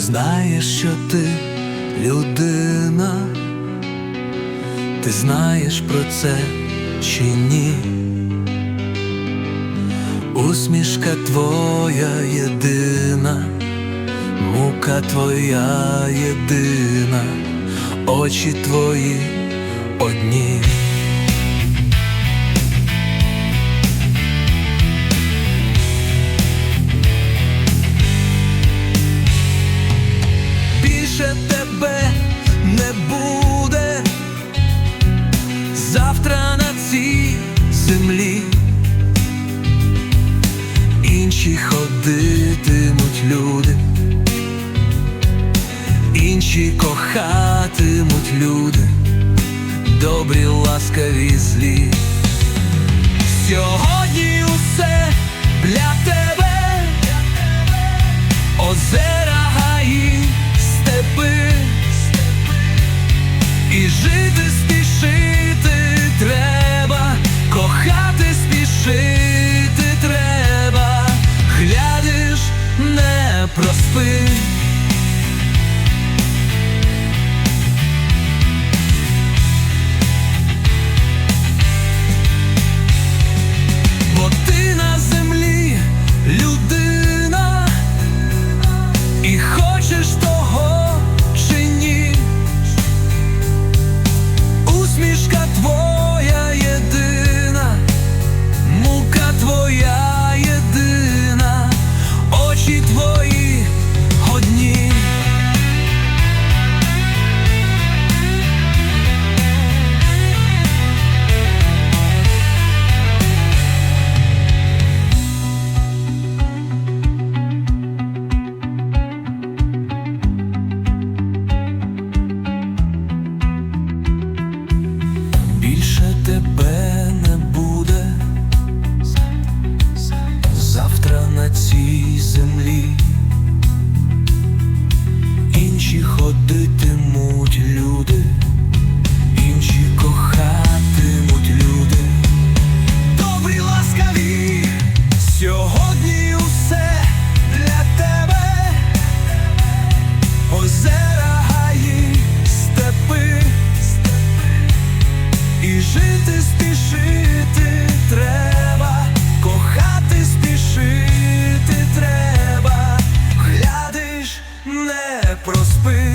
знаєш, що ти людина, ти знаєш про це чи ні? Усмішка твоя єдина, мука твоя єдина, очі твої одні. Тебе не буде завтра на цій землі. Інші ходитимуть люди, інші кохатимуть люди, добрі, ласкаві, злі. Сьогодні усе для тебе, і жити спішити треба, кохати спішити треба, глядиш, не проспи. Тебе не буде завтра на цій землі. Проспи,